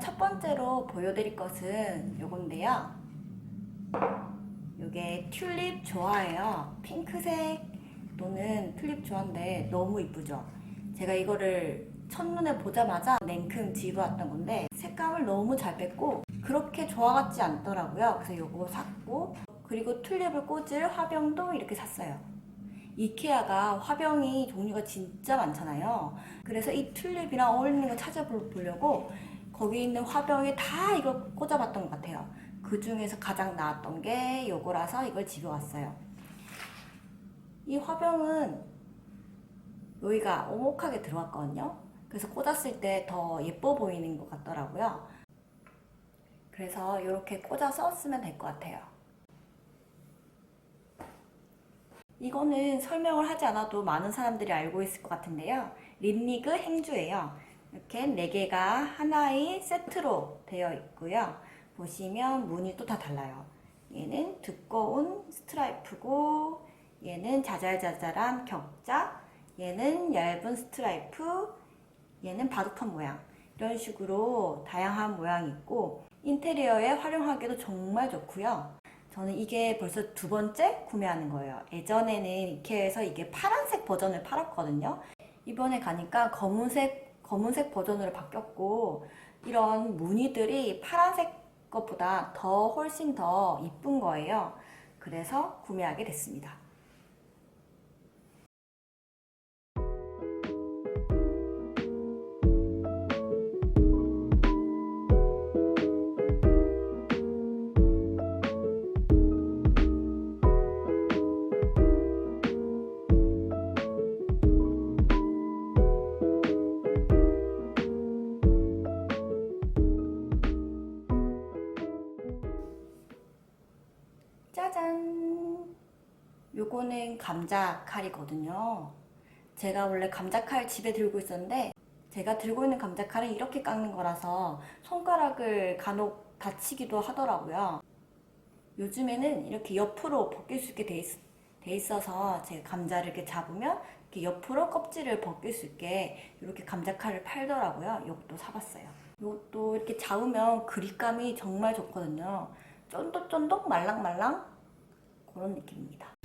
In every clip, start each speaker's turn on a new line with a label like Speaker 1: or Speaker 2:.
Speaker 1: 첫 번째로 보여드릴 것은 요건데요. 요게 튤립 조화예요. 핑크색 또는 튤립 조화인데 너무 이쁘죠? 제가 이거를 첫눈에 보자마자 냉큼 집어왔던 건데 색감을 너무 잘 뺐고 그렇게 조화 같지 않더라고요. 그래서 요거 샀고 그리고 튤립을 꽂을 화병도 이렇게 샀어요. 이케아가 화병이 종류가 진짜 많잖아요. 그래서 이 튤립이랑 어울리는 거 찾아보려고 거기 있는 화병에 다 이걸 꽂아봤던 것 같아요. 그 중에서 가장 나았던 게 요거라서 이걸 집에 왔어요. 이 화병은 여기가 오목하게 들어갔거든요. 그래서 꽂았을 때 더 예뻐 보이는 것 같더라고요. 그래서 이렇게 꽂아서 쓰면 될 것 같아요. 이거는 설명을 하지 않아도 많은 사람들이 알고 있을 것 같은데요. 린니그 행주예요. 이렇게 4개가 하나의 세트로 되어 있고요. 보시면 무늬 또 다 달라요. 얘는 두꺼운 스트라이프고 얘는 자잘자잘한 격자 얘는 얇은 스트라이프 얘는 바둑판 모양 이런 식으로 다양한 모양이 있고 인테리어에 활용하기도 정말 좋고요. 저는 이게 벌써 두 번째 구매하는 거예요. 예전에는 이케에서 이게 파란색 버전을 팔았거든요. 이번에 가니까 검은색 검은색 버전으로 바뀌었고 이런 무늬들이 파란색 것보다 더 훨씬 더 이쁜 거예요. 그래서 구매하게 됐습니다. 요거는 감자 칼이거든요. 제가 원래 감자 칼 집에 들고 있었는데 제가 들고 있는 감자 칼은 이렇게 깎는 거라서 손가락을 간혹 다치기도 하더라고요. 요즘에는 이렇게 옆으로 벗길 수 있게 돼, 있, 돼 있어서 제가 감자를 이렇게 잡으면 이렇게 옆으로 껍질을 벗길 수 있게 이렇게 감자 칼을 팔더라고요. 이것도 사봤어요. 이것도 이렇게 잡으면 그립감이 정말 좋거든요. 쫀득쫀득 말랑말랑 그런 느낌입니다.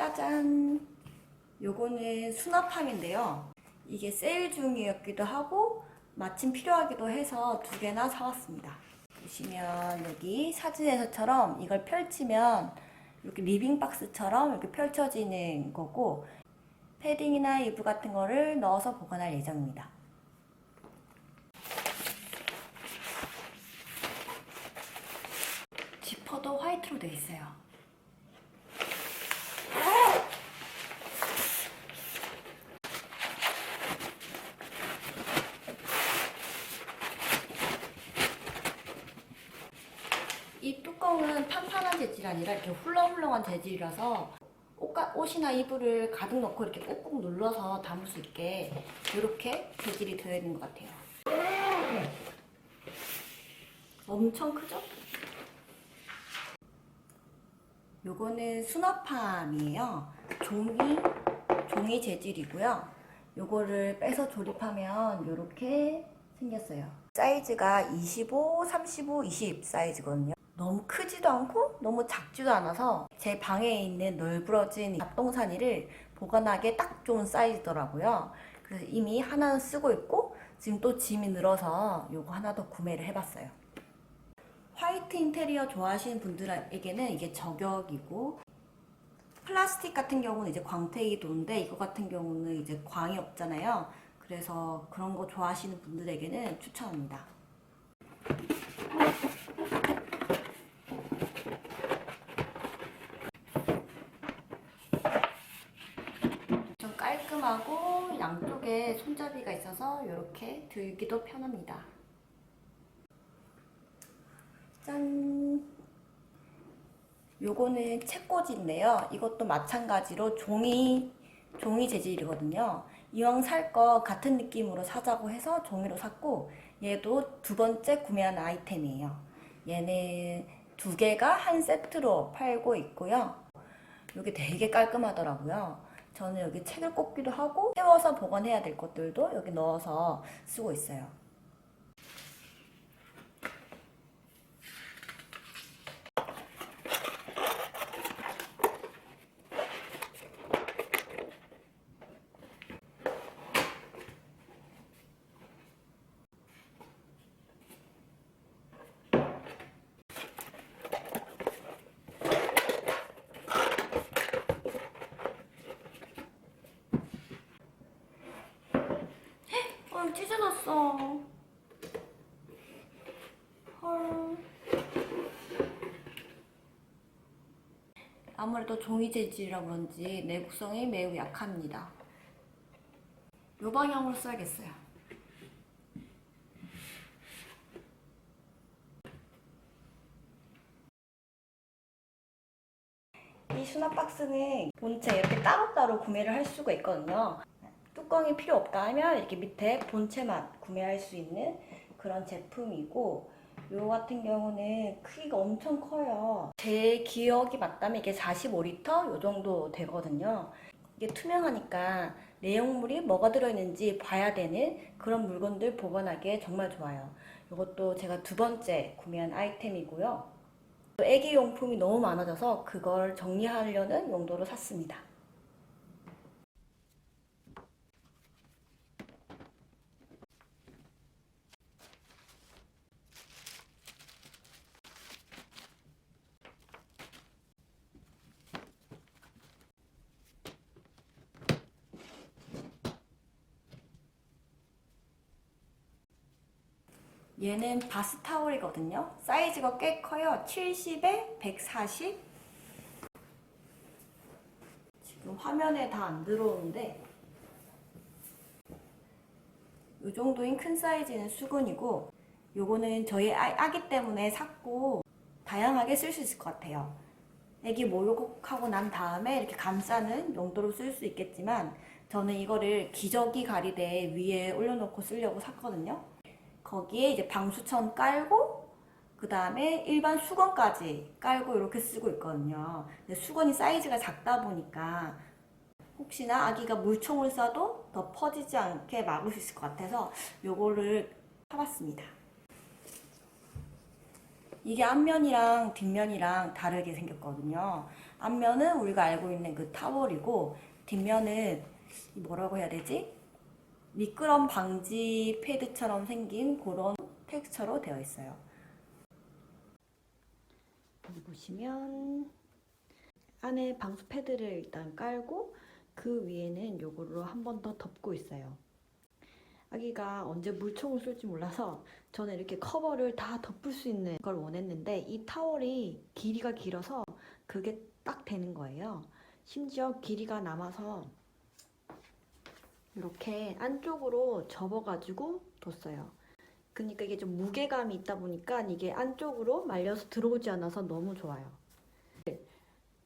Speaker 1: 짜잔! 요거는 수납함인데요. 이게 세일 중이었기도 하고 마침 필요하기도 해서 두 개나 사왔습니다. 보시면 여기 사진에서처럼 이걸 펼치면 이렇게 리빙 박스처럼 이렇게 펼쳐지는 거고 패딩이나 이불 같은 거를 넣어서 보관할 예정입니다. 지퍼도 화이트로 되어 있어요. 이 뚜껑은 판판한 재질이 아니라 이렇게 훌렁훌렁한 재질이라서 옷가, 옷이나 이불을 가득 넣고 이렇게 꾹꾹 눌러서 담을 수 있게 이렇게 재질이 되어 있는 것 같아요. 엄청 크죠? 요거는 수납함이에요. 종이, 종이 재질이고요. 요거를 빼서 조립하면 이렇게 생겼어요. 사이즈가 25, 35, 20 사이즈거든요. 너무 크지도 않고 너무 작지도 않아서 제 방에 있는 널브러진 잡동사니를 보관하기에 딱 좋은 사이즈더라고요. 그래서 이미 하나는 쓰고 있고 지금 또 짐이 늘어서 요거 하나 더 구매를 해봤어요. 화이트 인테리어 좋아하시는 분들에게는 이게 저격이고 플라스틱 같은 경우는 이제 광택이 도는데 이거 같은 경우는 이제 광이 없잖아요. 그래서 그런 거 좋아하시는 분들에게는 추천합니다. 좀 깔끔하고 양쪽에 손잡이가 있어서 이렇게 들기도 편합니다. 짠! 요거는 책꽂이인데요. 이것도 마찬가지로 종이, 종이 재질이거든요. 이왕 살 거 같은 느낌으로 사자고 해서 종이로 샀고, 얘도 두 번째 구매한 아이템이에요. 얘는 두 개가 한 세트로 팔고 있고요. 여기 되게 깔끔하더라고요. 저는 여기 책을 꽂기도 하고, 세워서 보관해야 될 것들도 여기 넣어서 쓰고 있어요. 헐, 찢어졌어. 헐. 아무래도 종이 재질이라 그런지 내구성이 매우 약합니다. 요 방향으로 써야겠어요. 이 수납 박스는 본체 이렇게 따로따로 구매를 할 수가 있거든요. 뚜껑이 필요 없다 하면 이렇게 밑에 본체만 구매할 수 있는 그런 제품이고 요 같은 경우는 크기가 엄청 커요. 제 기억이 맞다면 이게 45리터 요 정도 되거든요. 이게 투명하니까 내용물이 뭐가 들어있는지 봐야 되는 그런 물건들 보관하기에 정말 좋아요. 이것도 제가 두 번째 구매한 아이템이고요. 애기 용품이 너무 많아져서 그걸 정리하려는 용도로 샀습니다. 얘는 바스타올이거든요. 사이즈가 꽤 커요. 70에 140. 지금 화면에 다 안 들어오는데 이 정도인 큰 사이즈는 수건이고 요거는 저희 아- 아기 때문에 샀고 다양하게 쓸 수 있을 것 같아요. 애기 목욕하고 난 다음에 이렇게 감싸는 용도로 쓸 수 있겠지만 저는 이거를 기저귀 가리대 위에 올려놓고 쓰려고 샀거든요. 거기에 이제 방수천 깔고 그 다음에 일반 수건까지 깔고 이렇게 쓰고 있거든요. 근데 수건이 사이즈가 작다 보니까 혹시나 아기가 물총을 쏴도 더 퍼지지 않게 막을 수 있을 것 같아서 요거를 사봤습니다. 이게 앞면이랑 뒷면이랑 다르게 생겼거든요. 앞면은 우리가 알고 있는 그 타월이고 뒷면은 이 뭐라고 해야 되지? 미끄럼 방지 패드처럼 생긴 그런 텍스처로 되어 있어요. 보시면 안에 방수 패드를 일단 깔고 그 위에는 요거로 한 번 더 덮고 있어요. 아기가 언제 물총을 쏠지 몰라서 저는 이렇게 커버를 다 덮을 수 있는 걸 원했는데 이 타월이 길이가 길어서 그게 딱 되는 거예요. 심지어 길이가 남아서 이렇게 안쪽으로 접어가지고 뒀어요. 그러니까 이게 좀 무게감이 있다 보니까 이게 안쪽으로 말려서 들어오지 않아서 너무 좋아요.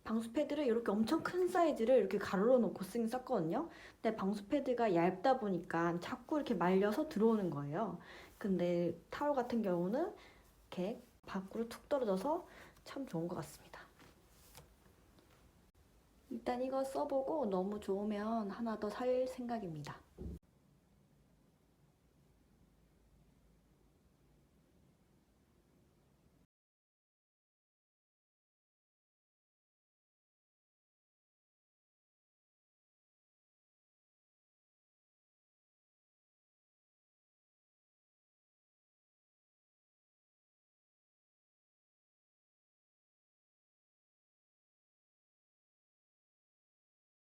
Speaker 1: 방수 패드를 이렇게 엄청 큰 사이즈를 이렇게 가로로 놓고 쓰긴 썼거든요. 근데 방수 패드가 얇다 보니까 자꾸 이렇게 말려서 들어오는 거예요. 근데 타월 같은 경우는 이렇게 밖으로 툭 떨어져서 참 좋은 것 같습니다. 일단 이거 써보고 너무 좋으면 하나 더 살 생각입니다.